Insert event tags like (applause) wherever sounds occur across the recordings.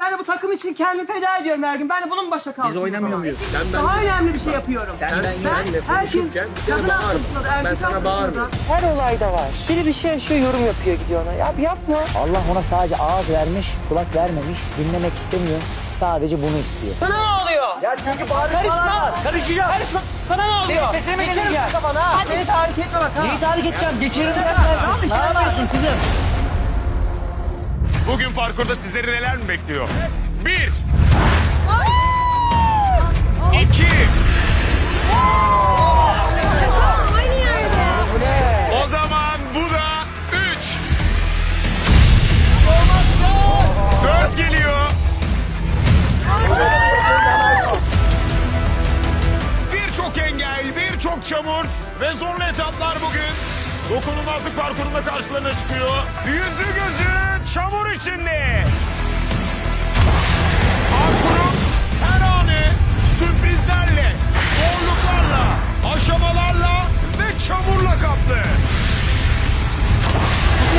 Ben de bu takım için kendimi feda ediyorum her gün. Ben de bunun başa kalkıyorum. Biz oynamıyor muyuz? Sen ben Daha önemli bir şey yapıyorum. Sen ben benle herkes konuşurken bir kere kadın bağırma. Ben erkek sana bağırmıyorum. Her olayda var. Biri bir şey yaşıyor yorum yapıyor gidiyor ona. Ya yapma. Allah ona sadece ağız vermiş, kulak vermemiş, dinlemek istemiyor. Sadece bunu istiyor. Sana ne oluyor? Ya çünkü bağırışmalar Karışma. Karışacağım. Karışma. Sana ne oluyor? Senin sesini mi Geçerim kafana ha. Beni tahrik etme bak ha. Neyi tahrik edeceğim? Geçiririm ben Tamam, Ne yapıyorsun kızım? Bugün parkurda sizleri neler mi bekliyor? Bir. İki. O zaman bu da üç. Dört geliyor. Birçok engel, birçok çamur ve zorlu etaplar bugün. Dokunulmazlık parkurunda karşılarına çıkıyor. Yüzü gözü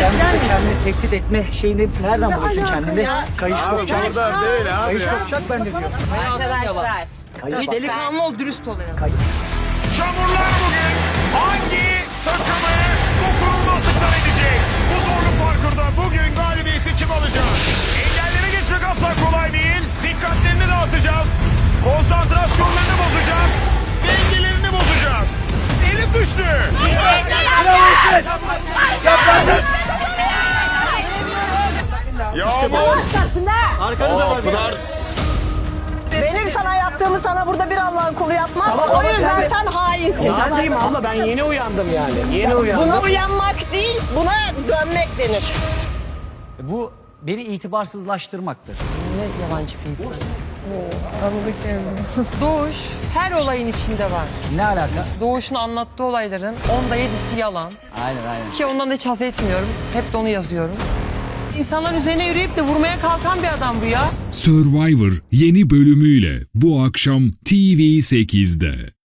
Kendini, kendini tehdit etme şeyini nereden buluyorsun kendini? Kayış kopacak. Değil abi. Kayış kopacak ben de diyorum. Arkadaşlar. Kayış Bir delikanlı ol, dürüst ol yani. Çamurlar bugün hangi takımı dokunulmazlıktan edecek? Bu zorlu parkurda bugün galibiyeti kim alacak? Engellere geçmek asla kolay değil. Dikkatlerini dağıtacağız. Konsantrasyonlarını bozacağız. Dengelerini bozacağız. Elif düştü. Arkanı da var. Pınar. Benim sana yaptığımı sana burada bir Allah'ın kulu yapmaz. o yüzden sen hainsin. Ne diyeyim abla ben yeni uyandım yani. Yeni uyandım. Buna uyanmak değil, buna dönmek denir. Bu beni itibarsızlaştırmaktır. Ne yalancı bir insan. Anladık yani. (laughs) Doğuş her olayın içinde var. Ne alaka? Doğuş'un anlattığı olayların onda yedisi yalan. Aynen aynen. Ki ondan da hiç haz etmiyorum. Hep de onu yazıyorum. İnsanların üzerine yürüyüp de vurmaya kalkan bir adam bu ya. Survivor yeni bölümüyle bu akşam TV8'de.